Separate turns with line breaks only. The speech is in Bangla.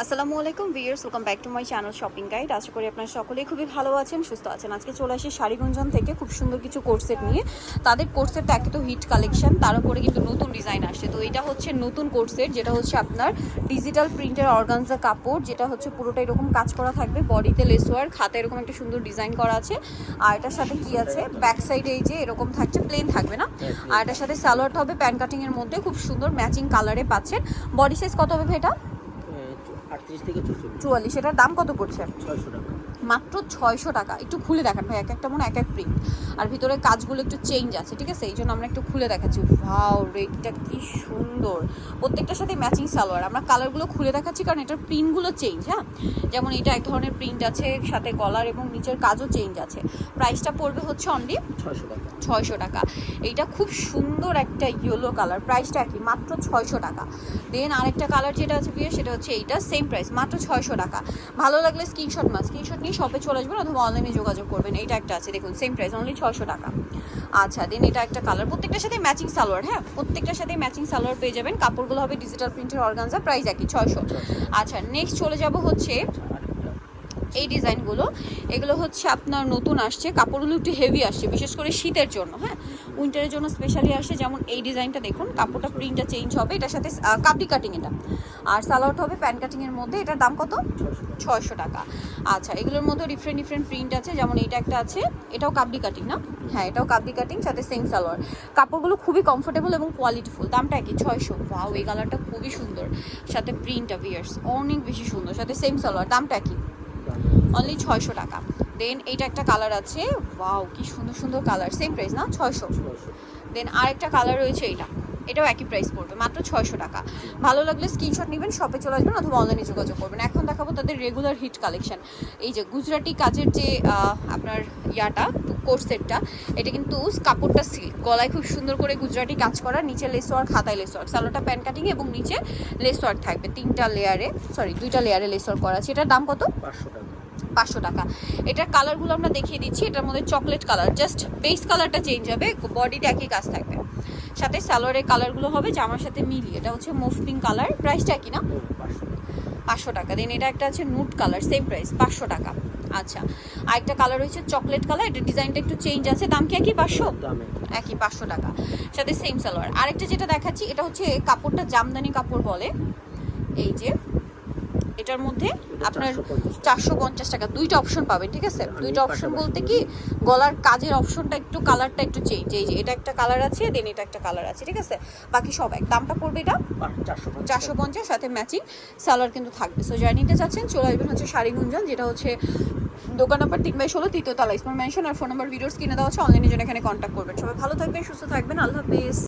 আসসালামু আলাইকুম viewers welcome back to my channel shopping guide. আশা করি আপনারা সকলেই খুবই ভালো আছেন, সুস্থ আছেন। আজকে চলে আসি শাড়িগুঞ্জন থেকে খুব সুন্দর কিছু কোর্সেট নিয়ে। তাদের কোর্সেট একে তো হিট কালেকশন তার উপরে কিন্তু নতুন ডিজাইন আসছে। তো এটা হচ্ছে নতুন কোর্সেট যেটা হচ্ছে আপনার ডিজিটাল প্রিন্টের অর্গানজা কাপড়, যেটা হচ্ছে পুরোটা এরকম কাজ করা থাকবে বডিতে লেসওয়ার খাতে এরকম একটা সুন্দর ডিজাইন করা আছে। আর এটার সাথে কি আছে? ব্যাক সাইডে এই যে এরকম থাকছে প্লেন থাকবে না? আর এটার সাথে স্যালোয়ারটা হবে প্যান কাটিং এর মধ্যে খুব সুন্দর ম্যাচিং কালারে পাচ্ছেন। বডি সাইজ কত হবে এটা?
আটত্রিশ থেকে
চুয়াল্লিশ এটার দাম কত পড়ছে?
ছয়শো টাকা।
মাত্র ছয়শো টাকা। একটু খুলে দেখান ভাই এক একটা মনে এক এক প্রিন্ট আর ভিতরে কাজগুলো একটু চেঞ্জ আছে ঠিক আছে? এই জন্য আমরা একটু খুলে দেখাচ্ছি। ভাও রেটটা কি সুন্দর। প্রত্যেকটার সাথে ম্যাচিং সালোয়ার। আমরা কালারগুলো খুলে দেখাচ্ছি কারণ এটার প্রিন্টগুলো চেঞ্জ হ্যাঁ? যেমন এটা এক ধরনের প্রিন্ট আছে সাথে গলার এবং নিচের কাজও চেঞ্জ আছে। প্রাইসটা পড়বে হচ্ছে অনলি
ছয়শো টাকা।
ছয়শো টাকা। এইটা খুব সুন্দর একটা ইয়েলো কালার প্রাইসটা কি মাত্র ছয়শো টাকা। দেন আরেকটা কালার যেটা আছে বিয়ে সেটা হচ্ছে এইটা। সেম প্রাইস মাত্র ছয়শো টাকা। ভালো লাগলে স্ক্রিনশট মাছ স্ক্রিনশট নিয়ে শপে চলে আসবেন অথবা অনলাইনে যোগাযোগ করবেন। এটা একটা আছে দেখুন সেম প্রাইস অনলি ছয়শো টাকা। আচ্ছা দেন এটা একটা কালার প্রত্যেকটার সাথে ম্যাচিং সালোয়ার হ্যাঁ? প্রত্যেকটার সাথে ম্যাচিং সালোয়ার পেয়ে যাবেন। কাপড়গুলো হবে ডিজিটাল প্রিন্টের অর্গানজা প্রাইস একই ছয়শো। আচ্ছা নেক্সট চলে যাব হচ্ছে এই ডিজাইনগুলো। এগুলো হচ্ছে আপনার নতুন আসছে, কাপড়গুলো একটু হেভি আসছে, বিশেষ করে শীতের জন্য হ্যাঁ? উইন্টারের জন্য স্পেশালি আসে যেমন এই ডিজাইনটা দেখুন, কাপড়টা প্রিন্টটা চেঞ্জ হবে, এটার সাথে কাপড়ি কাটিং এটা। আর সালোয়ারটা হবে প্যান কাটিংয়ের মধ্যে, এটার দাম কত?
ছয়শো
টাকা। আচ্ছা এগুলোর মধ্যে ডিফারেন্ট ডিফারেন্ট প্রিন্ট আছে, যেমন এইটা একটা আছে, এটাও কাবলি কাটিং না? হ্যাঁ এটাও কাবলি কাটিং সাথে সেম সালোয়ার কাপড়গুলো খুবই কমফোর্টেবল এবং কোয়ালিটিফুল দামটা একই, ছয়শো। ওয়াও এই কালারটা খুবই সুন্দর। সাথে প্রিন্টটা ভিয়ার্স অনেক বেশি সুন্দর, সাথে সেম সালোয়ার দামটা কি অনলি ছয়শো টাকা। দেন এইটা একটা কালার আছে। ওয়াও কি সুন্দর সুন্দর কালার সেম প্রাইস না? ছয়শো। দেন আরেকটা কালার রয়েছে এইটা। এটাও একই প্রাইস পড়বে, মাত্র ছয়শো টাকা। ভালো লাগলে স্ক্রিনশট নেবেন শপে চলে আসবেন অথবা অনলাইনে যোগাযোগ করবেন। এখন দেখাবো তাদের রেগুলার হিট কালেকশন এই যে গুজরাটি কাজের যে আপনার ইয়াটা কোর্স সেটটা এটা কিন্তু কাপড়টা সিল্ক গলায় খুব সুন্দর করে গুজরাটি কাজ করা, নিচে লেস ওয়ার্ক হাতায় লেস ওয়ার্ক সালোটা প্যান কাটিং এবং নিচে লেস ওয়ার্ক থাকবে। তিনটা লেয়ারে সরি দুইটা লেয়ারে লেস ওয়ার্ক করা আছে। এটার দাম কত?
পাঁচশো টাকা।
পাঁচশো টাকা। এটার কালারগুলো আমরা দেখিয়ে দিচ্ছি। এটার মধ্যে চকলেট কালার জাস্ট বেস কালারটা চেঞ্জ হবে বডিতে একই কাজ থাকবে। সাথে সালোয়ারের কালারগুলো হবে জামার সাথে মিলিয়ে। এটা হচ্ছে মুভ পিঙ্ক কালার প্রাইসটা কি না?
পাঁচশো টাকা।
দেন এটা একটা আছে নুট কালার সেম প্রাইস পাঁচশো টাকা। আচ্ছা আরেকটা কালার হচ্ছে চকলেট কালার এটা ডিজাইনটা একটু চেঞ্জ আছে। দাম কি একই? পাঁচশো? একই পাঁচশো টাকা। সাথে সেম সালোয়ার আরেকটা যেটা দেখাচ্ছি এটা হচ্ছে কাপড়টা জামদানি কাপড় বলে। এই যে এটার মধ্যে আপনার চারশো পঞ্চাশ টাকা। দুইটা অপশন পাবেন ঠিক আছে? দুইটা অপশন বলতে
বলি।
কি গলার কাজের অপশনটা একটু কালারটা একটু চেঞ্জ এই যে এটা একটা কালার আছে দেন এটা একটা কালার আছে ঠিক আছে? বাকি সব এক। দামটা পড়বে এটা
চারশো পঞ্চাশ।
চারশো পঞ্চাশ সাথে ম্যাচিং সালোয়ার কিন্তু থাকবে। সো যারা নিতে চাচ্ছেন চলে আসবেন হচ্ছে শাড়ি গুঞ্জন যেটা হচ্ছে দোকান নাম্বার তিন বাই ষোলো তৃতীয় তলা। ইসমার মেনশন আর ফোন নাম্বার ভিডিওস কিনে দেওয়া হচ্ছে অনলাইনে জন্য এখানে কন্ট্যাক্ট করবেন। সবাই ভালো থাকবেন সুস্থ থাকবেন। আল্লাহ হাফেজ।